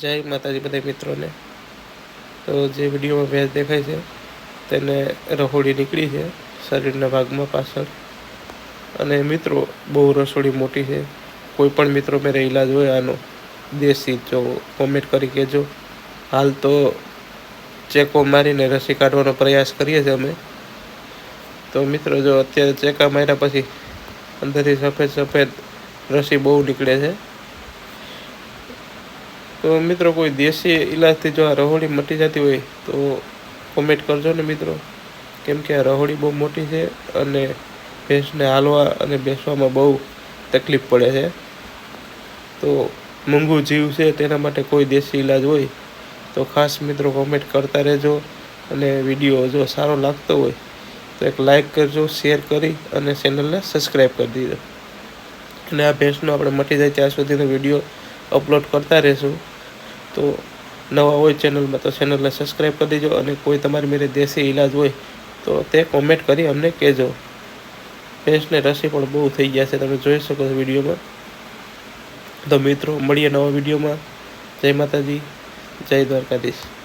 જય માતાજી બધા મિત્રોને. તો જે વિડીયોમાં ભેંસ દેખાય છે, તેને રહોડી નીકળી છે, શરીરના ભાગમાં પાછળ. અને મિત્રો, બહુ રસોડી મોટી છે. કોઈ પણ મિત્રો મેરે ઈલાજ હોય આનો, દેશી જો કોમેન્ટ કરી કહેજો. હાલ તો ચેકો મારીને રસી કાઢવાનો પ્રયાસ કરીએ છીએ અમે. તો મિત્રો, જો અત્યારે ચેકા માર્યા પછી અંદરથી સફેદ સફેદ રસી બહુ નીકળે છે. તો મિત્રો કોઈ દેશી ઈલાજથી જો આ રહોડી મટી જતી હોય તો કોમેન્ટ કરજો ને મિત્રો. કેમ કે આ રહોડી બહુ મોટી છે અને ભેંસને હાલવા અને બેસવામાં બહુ તકલીફ પડે છે. તો મૂંગું જીવ છે તેના માટે કોઈ દેશી ઈલાજ હોય તો ખાસ મિત્રો કોમેન્ટ કરતા રહેજો અને વીડિયો જો સારો લાગતો હોય તો એક લાઈક કરજો શેર કરી અને ચેનલને સબસ્ક્રાઈબ કરી દીધો. અને આ ભેંસનો આપણે મટી જાય ત્યાં સુધીનો વીડિયો અપલોડ કરતા રહેશું. તો નવા હોય ચેનલમાં તો ચેનલને સબસ્ક્રાઈબ કરી દેજો અને કોઈ તમારી મેરે દેશી ઈલાજ હોય તો તે કોમેન્ટ કરી અમને કહેજો. ભેંસને રસી પણ બહુ થઈ ગયા છે, તમે જોઈ શકો છો વિડીયોમાં. તો મિત્રો, મળીએ નવા વિડીયોમાં. જય માતાજી, જય દ્વારકાધીશ.